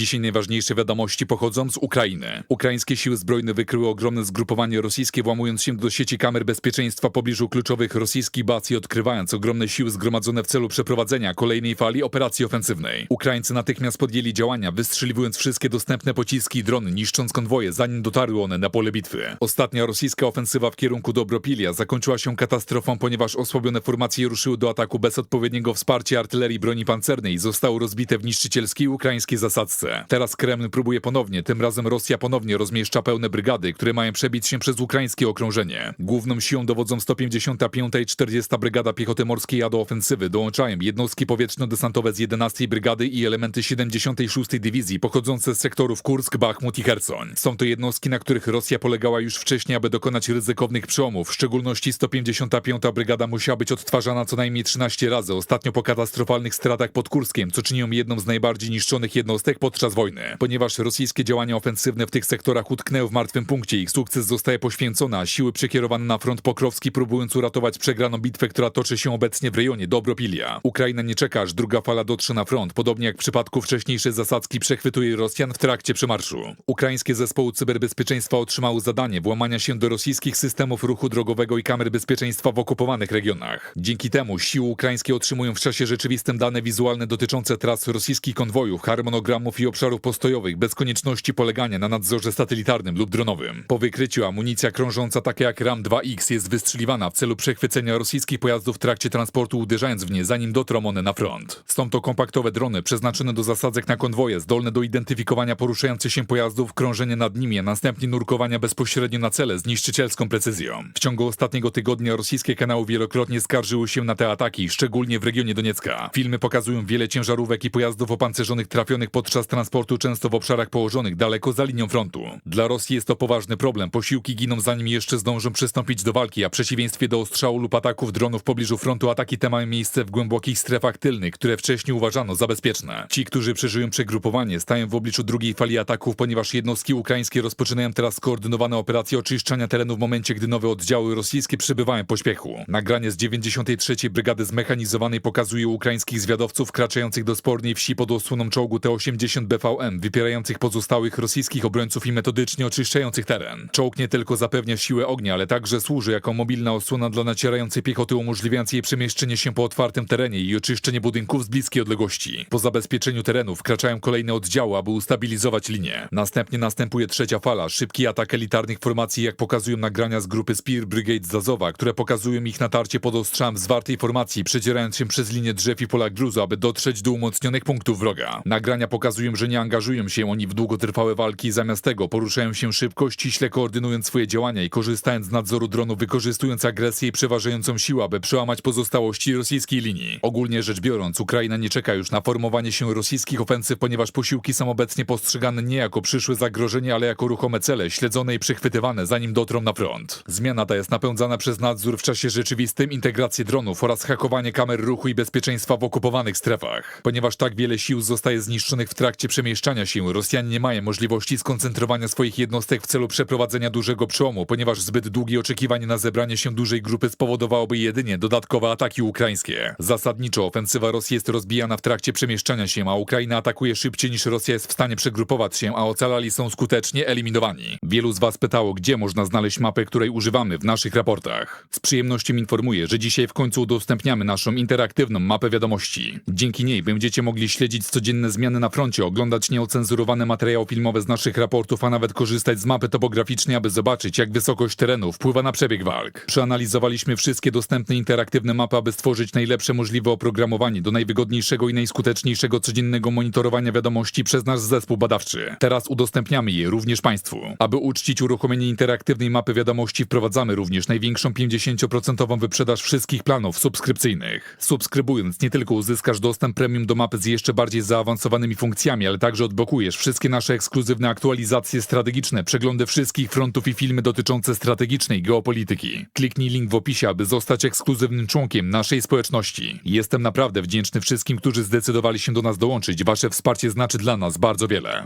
Dzisiaj najważniejsze wiadomości pochodzą z Ukrainy. Ukraińskie siły zbrojne wykryły ogromne zgrupowanie rosyjskie, włamując się do sieci kamer bezpieczeństwa w pobliżu kluczowych rosyjskich baz i odkrywając ogromne siły zgromadzone w celu przeprowadzenia kolejnej fali operacji ofensywnej. Ukraińcy natychmiast podjęli działania, wystrzeliwując wszystkie dostępne pociski i drony, niszcząc konwoje, zanim dotarły one na pole bitwy. Ostatnia rosyjska ofensywa w kierunku Dobropilia zakończyła się katastrofą, ponieważ osłabione formacje ruszyły do ataku bez odpowiedniego wsparcia artylerii broni pancernej i zostały rozbite w niszczycielskiej ukraińskiej Teraz Kreml próbuje ponownie, tym razem Rosja ponownie rozmieszcza pełne brygady, które mają przebić się przez ukraińskie okrążenie. Główną siłą dowodzą 155 i 40 Brygada Piechoty Morskiej, a do ofensywy dołączają jednostki powietrzno-desantowe z 11 Brygady i elementy 76 Dywizji pochodzące z sektorów Kursk, Bachmut i Hersoń. Są to jednostki, na których Rosja polegała już wcześniej, aby dokonać ryzykownych przełomów. W szczególności 155 Brygada musiała być odtwarzana co najmniej 13 razy, ostatnio po katastrofalnych stratach pod Kurskiem, co czynią jedną z najbardziej niszczonych jednostek podczas wojny. Ponieważ rosyjskie działania ofensywne w tych sektorach utknęły w martwym punkcie, ich sukces zostaje poświęcony, a siły przekierowane na front pokrowski próbując uratować przegraną bitwę, która toczy się obecnie w rejonie Dobropilia. Ukraina nie czeka, aż druga fala dotrze na front, podobnie jak w przypadku wcześniejszej zasadzki przechwytuje Rosjan w trakcie przemarszu. Ukraińskie zespoły cyberbezpieczeństwa otrzymały zadanie włamania się do rosyjskich systemów ruchu drogowego i kamer bezpieczeństwa w okupowanych regionach. Dzięki temu siły ukraińskie otrzymują w czasie rzeczywistym dane wizualne dotyczące tras rosyjskich konwojów, harmonogramów i obszarów postojowych bez konieczności polegania na nadzorze satelitarnym lub dronowym. Po wykryciu amunicja krążąca taka jak RAM-2X jest wystrzeliwana w celu przechwycenia rosyjskich pojazdów w trakcie transportu uderzając w nie zanim dotrą one na front. Są to kompaktowe drony przeznaczone do zasadzek na konwoje, zdolne do identyfikowania poruszających się pojazdów, krążenia nad nimi, a następnie nurkowania bezpośrednio na cele z niszczycielską precyzją. W ciągu ostatniego tygodnia rosyjskie kanały wielokrotnie skarżyły się na te ataki, szczególnie w regionie Doniecka. Filmy pokazują wiele ciężarówek i pojazdów opancerzonych trafionych podczas transportu często w obszarach położonych daleko za linią frontu. Dla Rosji jest to poważny problem. Posiłki giną zanim jeszcze zdążą przystąpić do walki, a w przeciwieństwie do ostrzału lub ataków dronów w pobliżu frontu ataki te mają miejsce w głębokich strefach tylnych, które wcześniej uważano za bezpieczne. Ci, którzy przeżyją przegrupowanie, stają w obliczu drugiej fali ataków, ponieważ jednostki ukraińskie rozpoczynają teraz skoordynowane operacje oczyszczania terenu w momencie, gdy nowe oddziały rosyjskie przybywają pośpiechu. Nagranie z 93. Brygady Zmechanizowanej pokazuje ukraińskich zwiadowców wkraczających do spornej wsi pod osłoną czołgu T-80 BVM, wypierających pozostałych rosyjskich obrońców i metodycznie oczyszczających teren. Czołg nie tylko zapewnia siłę ognia, ale także służy jako mobilna osłona dla nacierającej piechoty, umożliwiając jej przemieszczenie się po otwartym terenie i oczyszczenie budynków z bliskiej odległości. Po zabezpieczeniu terenu wkraczają kolejne oddziały, aby ustabilizować linię. Następnie następuje trzecia fala, szybki atak elitarnych formacji, jak pokazują nagrania z grupy Spear Brigade z Zazowa, które pokazują ich natarcie pod ostrzałem zwartej formacji, przedzierając się przez linię drzew i pola gruzu, aby dotrzeć do umocnionych punktów wroga. Nagrania pokazują, że nie angażują się oni w długotrwałe walki, zamiast tego poruszają się szybko, ściśle koordynując swoje działania i korzystając z nadzoru dronu, wykorzystując agresję i przeważającą siłę, aby przełamać pozostałości rosyjskiej linii. Ogólnie rzecz biorąc, Ukraina nie czeka już na formowanie się rosyjskich ofensyw, ponieważ posiłki są obecnie postrzegane nie jako przyszłe zagrożenie, ale jako ruchome cele, śledzone i przechwytywane, zanim dotrą na front. Zmiana ta jest napędzana przez nadzór w czasie rzeczywistym, integrację dronów oraz hakowanie kamer ruchu i bezpieczeństwa w okupowanych strefach. Ponieważ tak wiele sił zostaje zniszczonych w trakcie przemieszczania się, Rosjanie nie mają możliwości skoncentrowania swoich jednostek w celu przeprowadzenia dużego przełomu, ponieważ zbyt długie oczekiwanie na zebranie się dużej grupy spowodowałoby jedynie dodatkowe ataki ukraińskie. Zasadniczo ofensywa Rosji jest rozbijana w trakcie przemieszczania się, a Ukraina atakuje szybciej niż Rosja jest w stanie przegrupować się, a ocalali są skutecznie eliminowani. Wielu z Was pytało, gdzie można znaleźć mapę, której używamy w naszych raportach. Z przyjemnością informuję, że dzisiaj w końcu udostępniamy naszą interaktywną mapę wiadomości. Dzięki niej będziecie mogli śledzić codzienne zmiany na froncie, oglądać nieocenzurowane materiały filmowe z naszych raportów, a nawet korzystać z mapy topograficznej, aby zobaczyć, jak wysokość terenu wpływa na przebieg walk. Przeanalizowaliśmy wszystkie dostępne interaktywne mapy, aby stworzyć najlepsze możliwe oprogramowanie do najwygodniejszego i najskuteczniejszego codziennego monitorowania wiadomości przez nasz zespół badawczy. Teraz udostępniamy je również Państwu. Aby uczcić uruchomienie interaktywnej mapy wiadomości, wprowadzamy również największą 50% wyprzedaż wszystkich planów subskrypcyjnych. Subskrybując, nie tylko uzyskasz dostęp premium do mapy z jeszcze bardziej zaawansowanymi funkcjami, ale także odblokujesz wszystkie nasze ekskluzywne aktualizacje strategiczne, przeglądy wszystkich frontów i filmy dotyczące strategicznej geopolityki. Kliknij link w opisie, aby zostać ekskluzywnym członkiem naszej społeczności. Jestem naprawdę wdzięczny wszystkim, którzy zdecydowali się do nas dołączyć. Wasze wsparcie znaczy dla nas bardzo wiele.